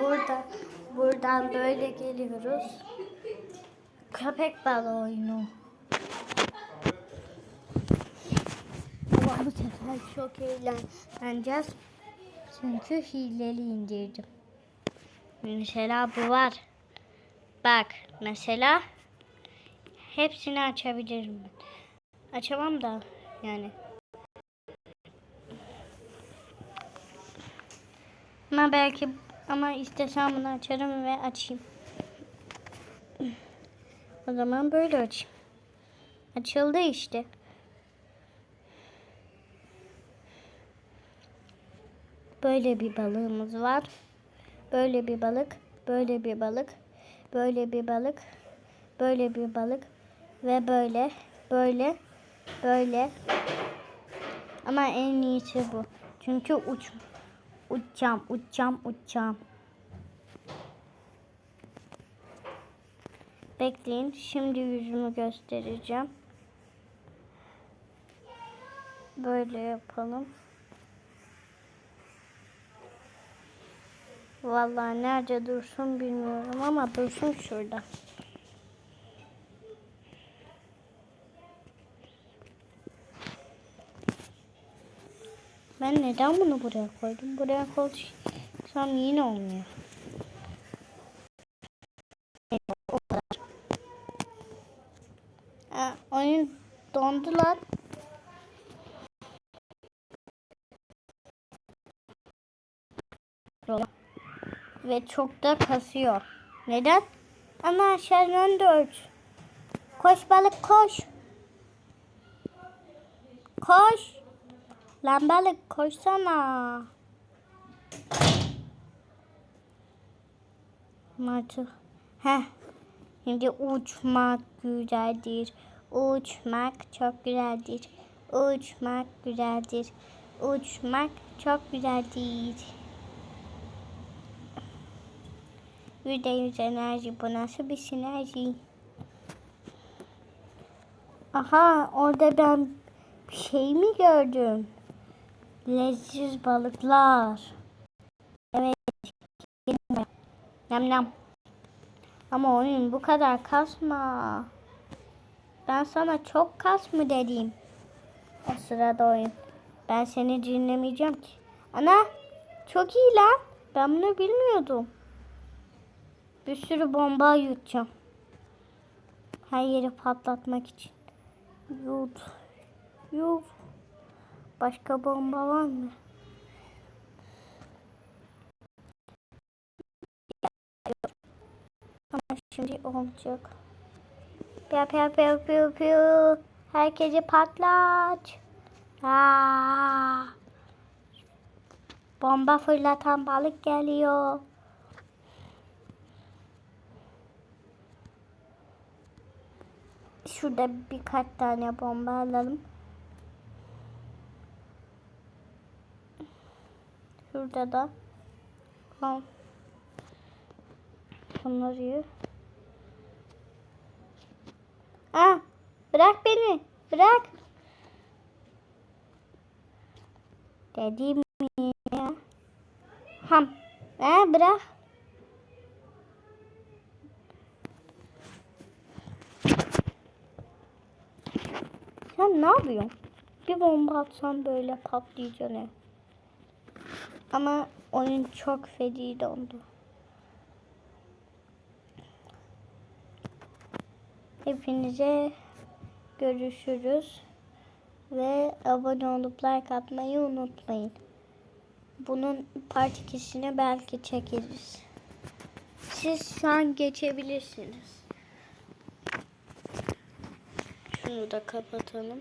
Burada buradan böyle geliyoruz. Köpek balığı oyunu. Bu sefer çok eğleneceğiz. Çünkü hileli indirdim. Mesela bu var. Bak mesela hepsini açabilirim. Açamam da yani. Ama belki ama istesem bunu açarım ve açayım. O zaman böyle açayım. Açıldı işte. Böyle bir balığımız var. Böyle bir balık, böyle bir balık, böyle bir balık, böyle bir balık ve böyle, böyle, böyle. Ama en iyisi bu. Çünkü uç, uçacağım, uçacağım, uçacağım. Bekleyin. Şimdi yüzümü göstereceğim. Böyle yapalım. Vallahi nerede dursun bilmiyorum ama dursun şurada. Ben neden bunu buraya koydum? Buraya koysam yine olmuyor. O kadar. Ha, oyun dondu lan. Ve çok da kasıyor. Neden? Ana şarjön 4. Koş balık koş. Koş. Lan balık koşsana. Martı. Heh. Şimdi uçmak güzeldir. Uçmak çok güzeldir. Uçmak güzeldir. Uçmak çok güzeldir. Yüzde yüz enerji. Bu nasıl bir sinerji? Aha orada ben bir şey mi gördüm? Leziz balıklar. Evet. Yam yam. Ama oyun bu kadar kasma. Ben sana çok kas mı dedim. O sırada oyun. Ben seni dinlemeyeceğim ki. Ana çok iyi lan. Ben bunu bilmiyordum. Bir sürü bomba yutacağım. Her yeri patlatmak için. Yut. Yut. Başka bomba var mı? Ama şimdi olacak. Piu piu piu piu piu. Herkese patlat. Aa. Bomba fırlatan balık geliyor. Şurada birkaç tane bomba alalım. Şurada da al. Bunları yiyor. Ah, bırak beni. Bırak. Dedim ya. Ham. Ha, bırak. Sen ne yapıyorsun? Bir bomba atsan böyle patlayacaksın. Ama oyun çok feci dondu. Hepinize görüşürüz. Ve abone olup like atmayı unutmayın. Bunun part 2'sini belki çekeriz. Siz şu an geçebilirsiniz. Şunu da kapatalım.